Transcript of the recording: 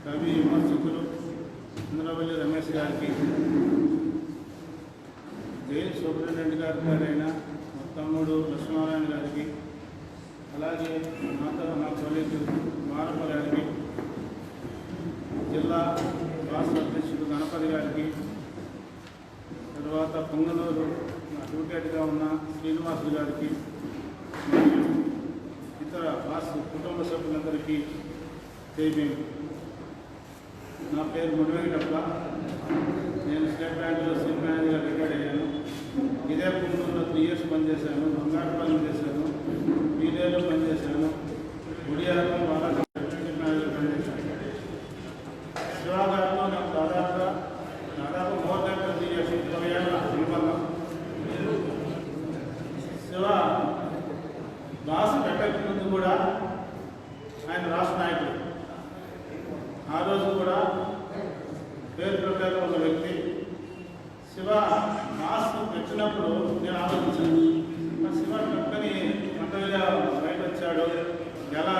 కవి విమర్శకులు చంద్రవల్లి రమేష్ గారికి జైలు సూపరింటెండెంట్ గారి గారైన మా తమ్ముడు లక్ష్మీనారాయణ గారికి అలాగే నాతో నా కొలీగ్ మారప్ప గారికి జిల్లా రాష్ట్ర అధ్యక్షుడు గణపతి గారికి తర్వాత పొంగనూరు అడ్వకేట్గా ఉన్న శ్రీనివాసులు గారికి మరియు కుటుంబ సభ్యులందరికీ జైభీం నా పేరు మునివేంకటప్ప నేను స్టేట్ బ్యాంక్లో సిమ్ మేనేజర్గా రిటైర్డ్ అయ్యాను. ఇదే కుటుంబంలో త్రీ ఇయర్స్ పనిచేశాను బంగారు చేశాను మీడియాలో పనిచేశాను ఒడియాలో బాగా అసిస్టెంట్ మేనేజర్ పనిచేశాను. శివ నాకు దాదాపుగా దాదాపు మోర్ దాన్ ట్వంటీ ఇయర్స్ ఇరవై ఏళ్ళ అనుబంధం శివ బాస్ కూడా ఆయన రాష్ట్ర నాయకుడు. ఆ రోజు కూడా పేరు ప్రకారం ఒక వ్యక్తి శివ మాస్క్ పెట్టినప్పుడు నేను ఆలోచించాను. శివ కంపెనీ మండలిగా బయట వచ్చాడు ఎలా